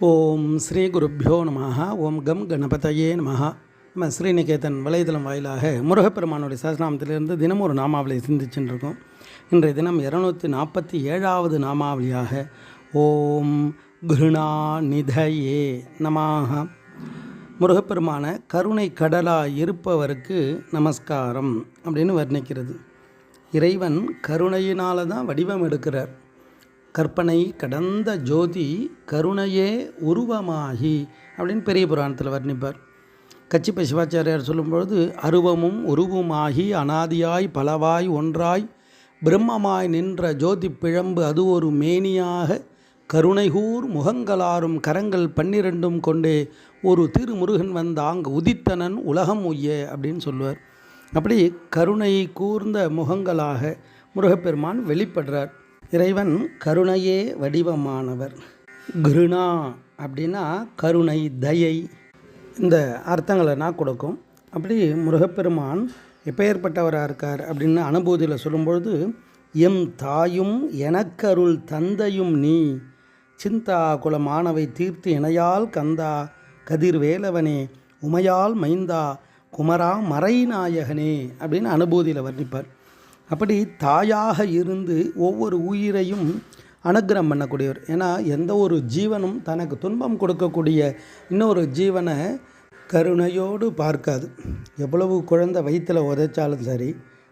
ஓம் ஸ்ரீ குருப்பியோ நமஹா. ஓம் கம் கணபதையே நமஹ. நம்ம ஸ்ரீநிகேதன் வலைதளம் வாயிலாக முருகப்பெருமானுடைய சஹஸ்ரநாமத்திலிருந்து தினமும் ஒரு நாமாவளியை சிந்திச்சுட்டு இருக்கோம் இன்றைய தினம் இரநூத்தி நாற்பத்தி ஏழாவது நாமாவளியாக ஓம் கிருணா நிதையே நமாக முருகப்பெருமான கருணை கடலாய் இருப்பவருக்கு நமஸ்காரம் அப்படின்னு வர்ணிக்கிறது. இறைவன் கருணையினால தான் வடிவம் எடுக்கிறார். கற்பனை கடந்த ஜோதி கருணையே உருவமாகி அப்படின்னு பெரிய புராணத்தில் வர்ணிப்பார். கச்சிப்ப சிவாச்சாரியார் சொல்லும்பொழுது அருவமும் உருவுமாகி அனாதியாய் பலவாய் ஒன்றாய் பிரம்மமாய் நின்ற ஜோதி பிழம்பு அது ஒரு மேனியாக கருணைகூர் முகங்களாரும் கரங்கள் பன்னிரண்டும் கொண்டே ஒரு திருமுருகன் வந்தாங் உதித்தனன் உலகம் உய்ய அப்படின்னு சொல்லுவார். அப்படி கருணை கூர்ந்த முகங்களாக முருகப்பெருமான் வெளிப்படுறார். இறைவன் கருணையே வடிவமானவர். கிருணா அப்படின்னா கருணை தயை இந்த அர்த்தங்களை நான் கொடுக்கும். அப்படி முருகப்பெருமான் எப்பேற்பட்டவராக இருக்கார் அப்படின்னு அனுபூதியில் சொல்லும்பொழுது எம் தாயும் எனக்கருள் தந்தையும் நீ சிந்தா குலமானவை தீர்த்து இணையால் கந்தா கதிர் வேலவனே உமையால் மைந்தா குமரா மறைநாயகனே அப்படின்னு அனுபூதியில் வர்ணிப்பார். அப்படி தாயாக இருந்து ஒவ்வொரு உயிரையும் அனுகிரம் பண்ணக்கூடியவர். ஏன்னா எந்த ஒரு ஜீவனும் தனக்கு துன்பம் கொடுக்கக்கூடிய இன்னொரு ஜீவனை கருணையோடு பார்க்காது. எவ்வளவு குழந்தை வயிற்றில் உதைச்சாலும் சரி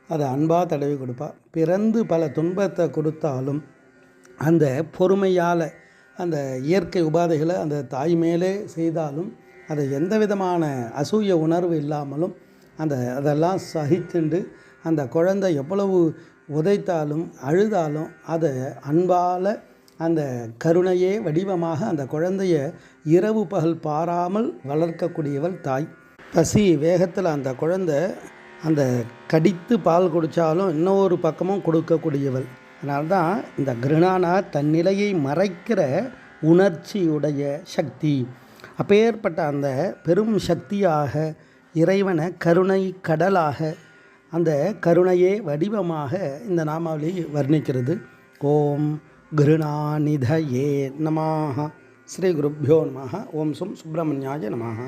அதை அன்பாக தடவி கொடுப்பா. பிறந்து பல துன்பத்தை கொடுத்தாலும் அந்த பொறுமையால் அந்த இயற்கை உபாதைகளை அந்த தாய் மேலே செய்தாலும் அதை எந்த விதமான அசூய உணர்வு இல்லாமலும் அந்த அதெல்லாம் சகித்துண்டு அந்த குழந்தை எவ்வளவு உதைத்தாலும் அழுதாலும் அதை அன்பால் அந்த கருணையே வடிவமாக அந்த குழந்தைய இரவு பகல் பாராமல் வளர்க்கக்கூடியவள் தாய். பசி வேகத்தில் அந்த குழந்தை அந்த கடித்து பால் குடித்தாலும் இன்னொரு பக்கமும் கொடுக்கக்கூடியவள். அதனால்தான் இந்த கிருணானா தன்னிலையை மறைக்கிற உணர்ச்சியுடைய சக்தி. அப்பேற்பட்ட அந்த பெரும் சக்தியாக இறைவனை கருணை கடலாக அந்த கருணையே வடிவமாக இந்த நாமாவளி வர்ணிக்கிறது. ஓம் கிருணாநிதயே நமாக ஸ்ரீ குருப்பியோ நமாக ஓம் சும் சுப்பிரமணியாய நமாக